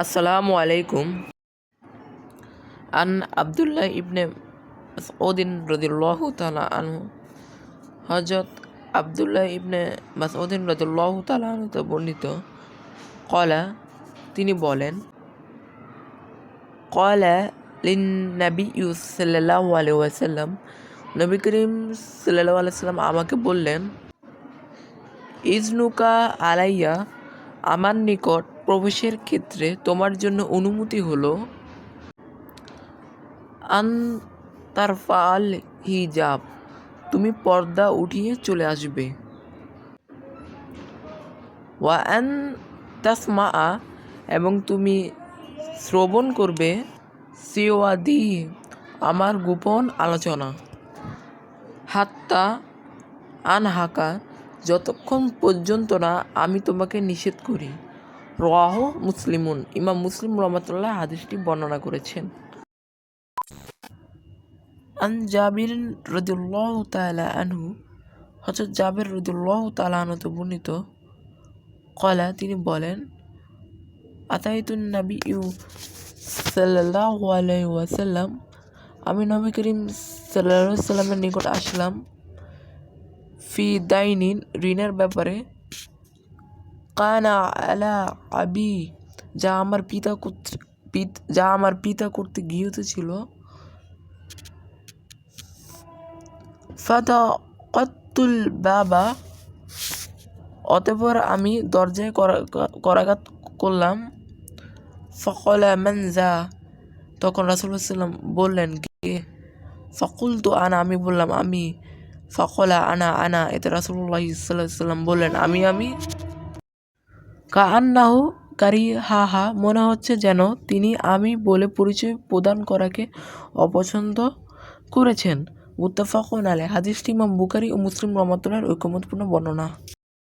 আসসালামু আলাইকুম। আন আবদুল্লাহ ইবনে মাসউদিন রদিল্লাহু তালা আনহু হজরত আবদুল্লাহ ইবনে মাসউদিন রদিল্লাহু তালা আনহুতে বর্ণিত কলা তিনি বলেন কলা লিন নবী সাল্লাল্লাহু আলাইহি ওয়াসাল্লাম, নবী করিম সাল্লাল্লাহু আলাইহি সাল্লাম আমাকে বললেন, ইজনুকা আলাইয়া, আমার নিকট প্রবেশের ক্ষেত্রে তোমার জন্য অনুমতি হলো আন তারফাল হিজাব। তুমি পর্দা উঠিয়ে চলে আসবে। ওয়া আন তাসমা এবং তুমি শ্রবণ করবে সিওয়াদি, আমার গোপন আলোচনা। হাত্তা আনহাকা, যতক্ষণ পর্যন্ত না আমি তোমাকে নিষেধ করি। রাহ মুসলিমুন। ইমাম মুসলিম রহমতুল্লাহ হাদিসটি বর্ণনা করেছেন। আন জাবির রদুল্লাহ তালা আনহু হজরত জাবির রদুল্লাহ তালা আনহতে বর্ণিত কলা তিনি বলেন, আতাইতুন নবী ইউ সাল্লাহ আলাই ওয়াসাল্লাম, আমি নবী করিম সাল্লা সাল্লামের নিকট আসলাম ফি দাইনিন, ঋণের ব্যাপারে কানা আলা আবি যা আমার পিতা যা আমার পিতা করতে গৃহীত ছিল ফাতা কত্তুল বাবা অতপর আমি দরজায় করা- করাঘাত করলাম। ফকলা মানজা তখন সাল্লাম বললেন, কে? ফকুল তো আনা, আমি বললাম, আমি। ফকলা আনা আনা, এতে রাসুল্লাহ সাল্লাম বললেন, আমি আমি। কা আন্নাহু কারি হা হা মনে হচ্ছে যেন তিনি আমি বলে পরিচয় প্রদান করাকে অপছন্দ করেছেন। মুত্তাফাকুন আলে হাদিসটি ইমাম বুকারি ও মুসলিম রহমতুল্লাহর ঐকমতপূর্ণ বর্ণনা।